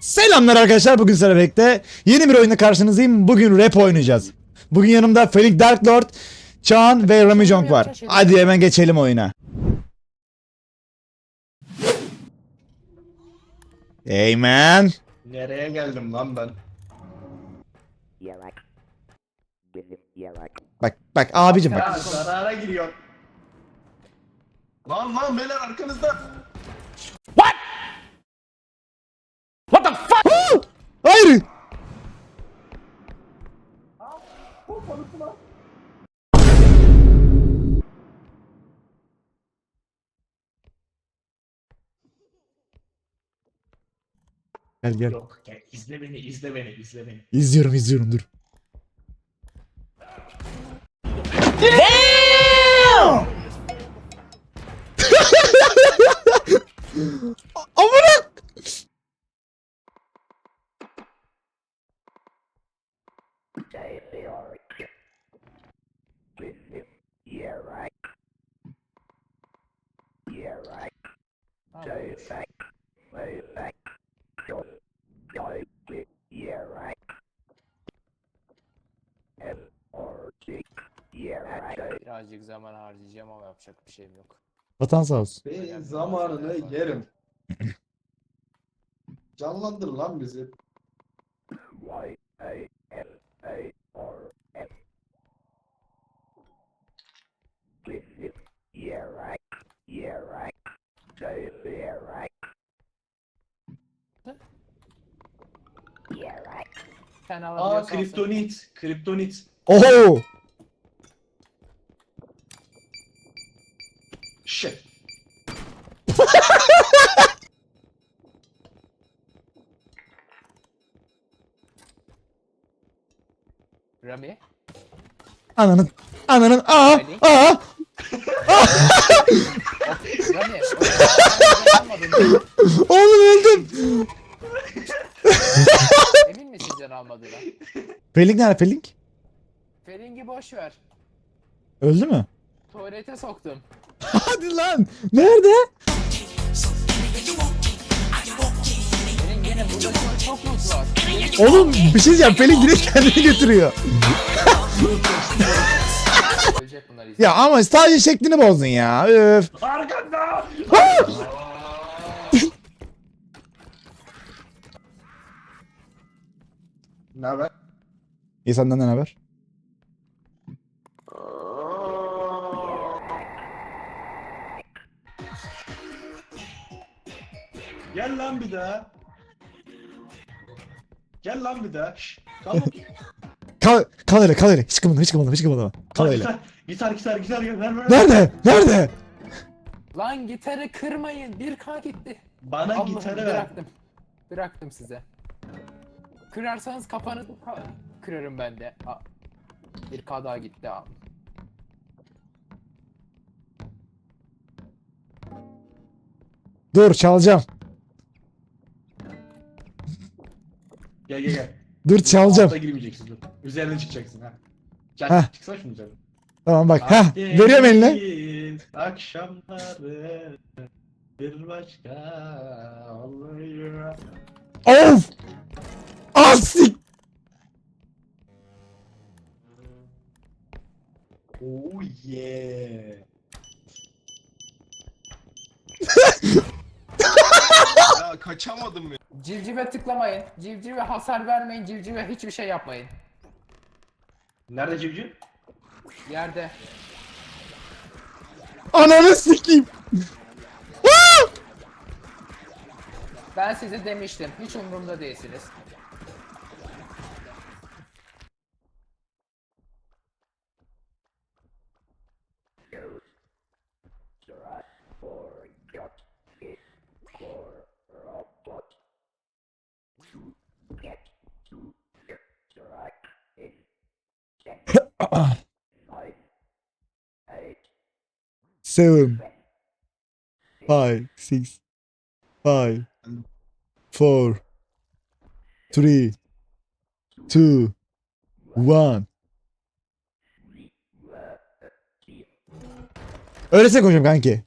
Selamlar arkadaşlar bugün sizlerle birlikte yeni bir oyunda karşınızdayım. Bugün rap oynayacağız. Bugün yanımda Felix Dark Lord, Çağan ve Rami Jong var. Hadi hemen geçelim oyuna. Hey man. Nereye geldim lan ben? Bak bak abicim bak. zarara giriyor. Lan lan beyler arkanızda. Hayır. Gel gel. Yok gel izle beni izle beni izle beni. İzliyorum izliyorum dur. Birazcık zaman harcayacağım ama yapacak bir şeyim yok. Vatan sağ olsun. Ben zamanını yerim. Canlandır lan bizi. Sen Aa alabiliyorsan kriptonit. Kriptonit. Oho. Shit. Ananın. Ananın. Aa. Aa. O- almadın. Oğlum öldüm. Emin misin can almadığına? Felix nerede Felix? Felingi boş ver. Öldü mü? Tuvalete soktum. Hadi lan. Nerede? Benim yine burada çok var. Oğlum bir şey diyeceğim. Felix direkt kendini götürüyor. Ya ama sadece şeklini bozdun ya. Öf. Arkanda. ne haber? İyi senden ne haber? Gel lan bir daha. Gel lan bir daha. Şşş. Tamam. Kal, kal öyle kal öyle. Hiç kımıldama hiç kımıldama hiç kımıldama. Kal öyle. Gitar, gitar, gitar, gitar, gitar. Ver, ver. Nerede? Nerede? Lan gitarı kırmayın. 1K gitti. Bana Allah'ım, gitarı ver. bıraktım. Bıraktım size. Kırarsanız kafanızı ka- kırarım ben de. Aa, 1K daha gitti abi. Dur çalacağım. Dur çalacağım. Alta girmeyeceksin dur. Üzerine çıkacaksın ha. Gel Heh. çıksana şunun üzerine. Tamam bak. Ha, veriyorum eline. Akdeniz Akşamları bir başka oluyor. Of! Oh kaçamadım ya. Civcive tıklamayın. Civcive hasar vermeyin. Civcive hiçbir şey yapmayın. Nerede civciv? Yerde. Ananı sikeyim. Ben size demiştim. Hiç umurumda değilsiniz. Seven. Five, six, five, four, three, two, one. Öylesine konuşuyorum kanki.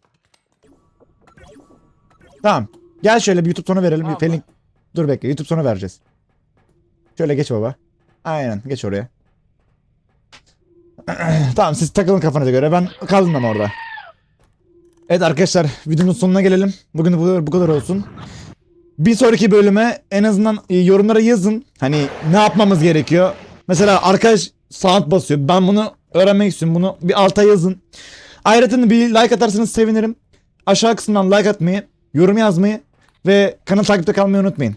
Tamam. Gel şöyle bir YouTube sonu verelim. Tamam. Felink dur bekle YouTube sonu vereceğiz. Şöyle geç baba. Aynen geç oraya. tamam siz takılın kafanıza göre. Ben kaldım ama orada. Evet arkadaşlar videonun sonuna gelelim. Bugün bu, bu kadar olsun. Bir sonraki bölüme en azından e, yorumlara yazın. Hani ne yapmamız gerekiyor. Mesela arkadaş sound basıyor. Ben bunu öğrenmek istiyorum. Bunu bir alta yazın. Ayrıca bir like atarsanız sevinirim. Aşağı kısımdan like atmayı, yorum yazmayı ve kanal takipte kalmayı unutmayın.